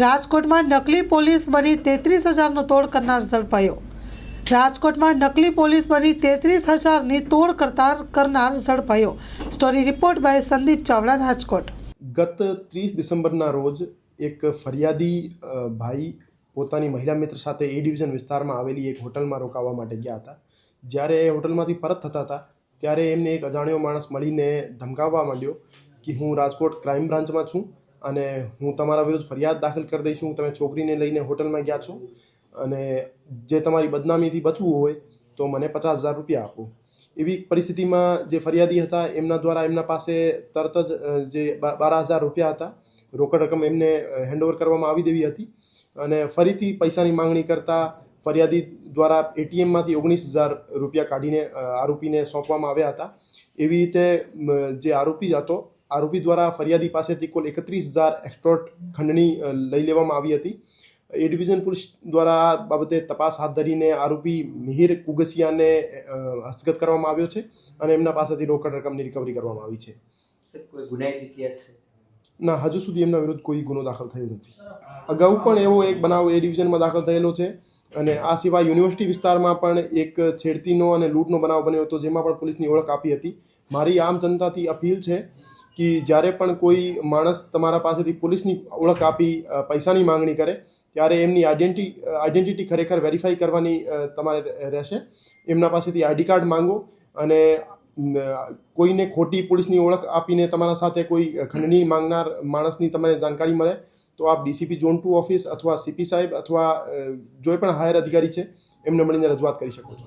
રાજકોટમાં નકલી પોલીસ બની તેત્રીસ હજારનો તોડ કરનાર ઝડપાયો. રાજકોટમાં નકલી પોલીસ બની તેત્રીસ હજારની તોડ કરતા કરનાર ઝડપાયો. Story report by Sandeep Chavda, Rajkot. ગત ત્રીસ ડિસેમ્બરના રોજ એક ફરિયાદી ભાઈ પોતાની મહિલા મિત્ર સાથે એ ડિવિઝન વિસ્તારમાં આવેલી એક હોટલમાં રોકાવા માટે ગયા હતા. જ્યારે એ હોટલમાંથી પરત થતા હતા, ત્યારે એમને એક અજાણ્યો માણસ મળીને ધમકાવવા માંડ્યો કે હું રાજકોટ ક્રાઇમ બ્રાન્ચમાં છું. અને હું તમારા વિરુદ્ધ ફરિયાદ દાખલ કરી દઈશું. તમે છોકરીને લઈને હોટલમાં ગયા છો અને જે તમારી બદનામીથી બચવું હોય તો મને પચાસ હજાર રૂપિયા આપો. એવી પરિસ્થિતિમાં જે ફરિયાદી હતા, એમના દ્વારા એમના પાસે તરત જ જે બાર હજાર રૂપિયા હતા, રોકડ રકમ એમને હેન્ડઓવર કરવામાં આવી દેવી હતી અને ફરીથી પૈસાની માંગણી કરતા ફરિયાદી દ્વારા એટીએમમાંથી ઓગણીસ હજાર રૂપિયા કાઢીને આરોપીને સોંપવામાં આવ્યા હતા. એવી રીતે જે આરોપી હતો આરોપી દ્વારા ફરિયાદી પાસેથી કુલ એકત્રીસ હજાર એક્સટોર્ટ ખંડણી લઈ લેવામાં આવી હતી. એ ડિવિઝન પોલીસ દ્વારા આ બાબતે તપાસ હાથ ધરીને આરોપી મિહિર કુગસિયાને હસ્તગત કરવામાં આવ્યો છે અને એમના પાસેથી રોકડ રકમની રિકવરી કરવામાં આવી છે? ના હજુ સુધી એમના વિરુદ્ધ કોઈ ગુનો દાખલ થયો નથી. અગાઉ પણ એવો એક બનાવ એ ડિવિઝનમાં દાખલ થયેલો છે અને આ સિવાય યુનિવર્સિટી વિસ્તારમાં પણ એક છેડતીનો અને લૂંટનો બનાવ બન્યો હતો જેમાં પણ પોલીસની ઓળખ આપી હતી. મારી આમ જનતાથી અપીલ છે કે જ્યારે પણ કોઈ માણસ તમારા પાસેથી પોલીસની ઓળખ આપી પૈસાની માંગણી કરે, ત્યારે એમની આઈડેન્ટિટી આઈડેન્ટિટી ખરેખર વેરીફાઈ કરવાની તમારે રહેશે. એમના પાસેથી આઈડી કાર્ડ માંગો અને કોઈને ખોટી પોલીસની ઓળખ આપીને તમારા સાથે કોઈ ખંડણી માંગનાર માણસની તમને જાણકારી મળે, તો આપ ડીસીપી ઝોન ટુ ઓફિસ અથવા સીપી સાહેબ અથવા જોઈ પણ હાયર અધિકારી છે, એમને મળીને રજૂઆત કરી શકો છો.